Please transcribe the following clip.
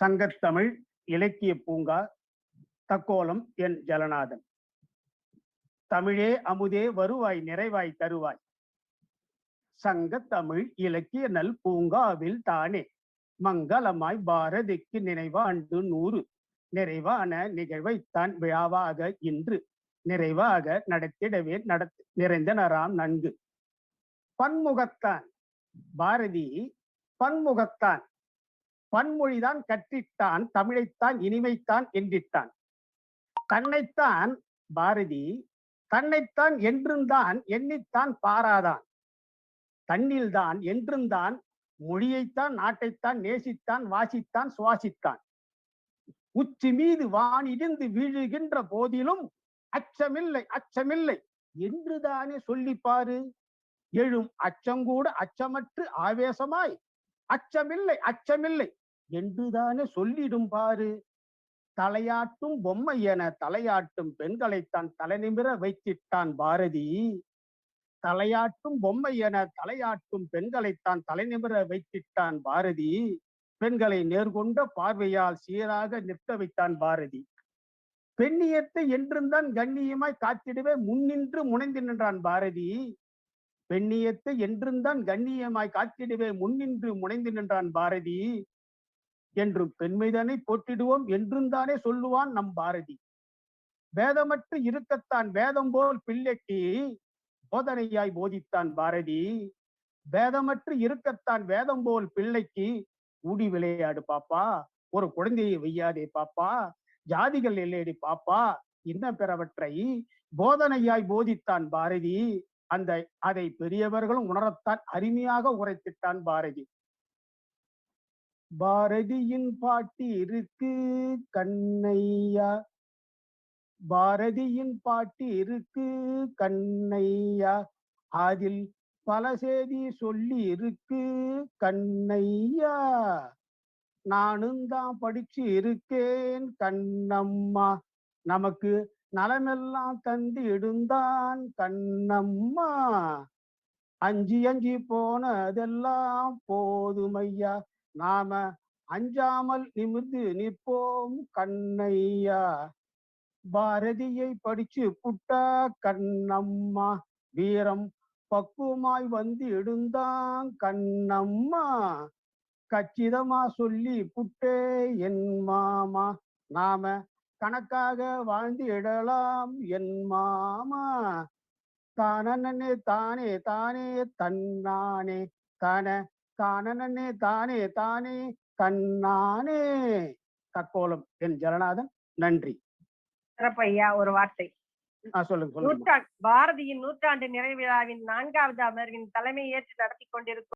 சங்கத்தமிழ் இலக்கிய பூங்கா தக்கோலம் என் ஜலநாதன். தமிழே அமுதே வருவாய் நிறைவாய் தருவாய். சங்கத்தமிழ் இலக்கிய நல் பூங்காவில் தானே மங்களமாய் பாரதிக்கு நினைவாண்டு நூறு நிறைவான நிகழ்வைத்தான் விழாவாக இன்று நிறைவாக நடத்திடவே நடத் நிறைந்தனராம் நன்கு. பன்முகத்தான் பாரதி பன்முகத்தான் பன்மொழிதான் கற்றிட்டான் தமிழைத்தான் இனிமைத்தான் என்றிட்டான். தன்னைத்தான் பாரதி தன்னைத்தான் என்றும்தான் எண்ணித்தான் பாராதான். தன்னில்தான் என்றும்தான் மொழியைத்தான் நாட்டைத்தான் நேசித்தான் வாசித்தான் சுவாசித்தான். உச்சி மீது வானிடிந்து வீழுகின்ற போதிலும் அச்சமில்லை அச்சமில்லை. என்றுதானே சொல்லிப்பாரு எழும் அச்சங்கூட அச்சமற்று ஆவேசமாய். அச்சமில்லை அச்சமில்லை. என்றுதானே சொல்லிடும் பாரு. தலையாட்டும் பொம்மை என தலையாட்டும் பெண்களைத்தான் தலைநிமிர வைத்திட்டான் பாரதி. தலையாட்டும் பொம்மை என தலையாட்டும் பெண்களைத்தான் தலைநிமிர வைத்திட்டான் பாரதி. பெண்களை நேர்கொண்ட பார்வையால் சீராக நிற்க வைத்தான் பாரதி. பெண்ணியத்தை என்றும்தான் கண்ணியமாய் காத்திடவே முன்னின்று முனைந்து நின்றான் பாரதி. பெண்ணியத்தை என்றும்தான் கண்ணியமாய் காத்திடவே முன்னின்று முனைந்து நின்றான் பாரதி. என்றும் பெண்மைதனை போற்றிடுவோம் என்றும் தானே சொல்லுவான் நம் பாரதி. வேதமற்று இருக்கத்தான் வேதம் போல் பிள்ளைக்கு போதனையாய் போதித்தான் பாரதி. வேதமற்று இருக்கத்தான் வேதம் போல் பிள்ளைக்கு ஊடி விளையாடு பாப்பா. ஒரு குழந்தையை வையாதே பாப்பா. ஜாதிகள் இல்லையடி பாப்பா. இன்ன பிறவற்றை போதனையாய் போதித்தான் பாரதி. அந்த அதை பெரியவர்களும் உணரத்தான் அருமையாக உரைத்திட்டான் பாரதி. பாரதியின் பாட்டி இருக்கு கண்ணையா? பாரதியின் பாட்டி இருக்கு கண்ணையா? அதில் பல செய்தி சொல்லி இருக்கு கண்ணையா? நானும் தான் படிச்சு இருக்கேன் கண்ணம்மா. நமக்கு நலமெல்லாம் தந்து இடுந்தான் கண்ணம்மா. அஞ்சி அஞ்சி போனதெல்லாம் போதுமையா நாம அஞ்சாமல் நிமிர்ந்து நிற்போம் கண்ணையா? பாரதியை படிச்சு புட்டா கண்ணம்மா. வீரம் பக்குவமாய் வந்து எடுந்தான் கண்ணம்மா. கச்சிதமா சொல்லி புட்டே என் மாமா. நாம கணக்காக வாழ்ந்து இடலாம் என் மாமா. தானே தானே தானே தன்னானே தான தானே தானே தானே தன்னானே தக்கோலம் என் ஜலநாதன் நன்றி. சிறப்பையா ஒரு வார்த்தை. சொல்லுங்க பாரதியின் நூற்றாண்டு நிறைவு விழாவின் நான்காவது அமர்வின் தலைமை ஏற்று நடத்தி கொண்டிருக்கும்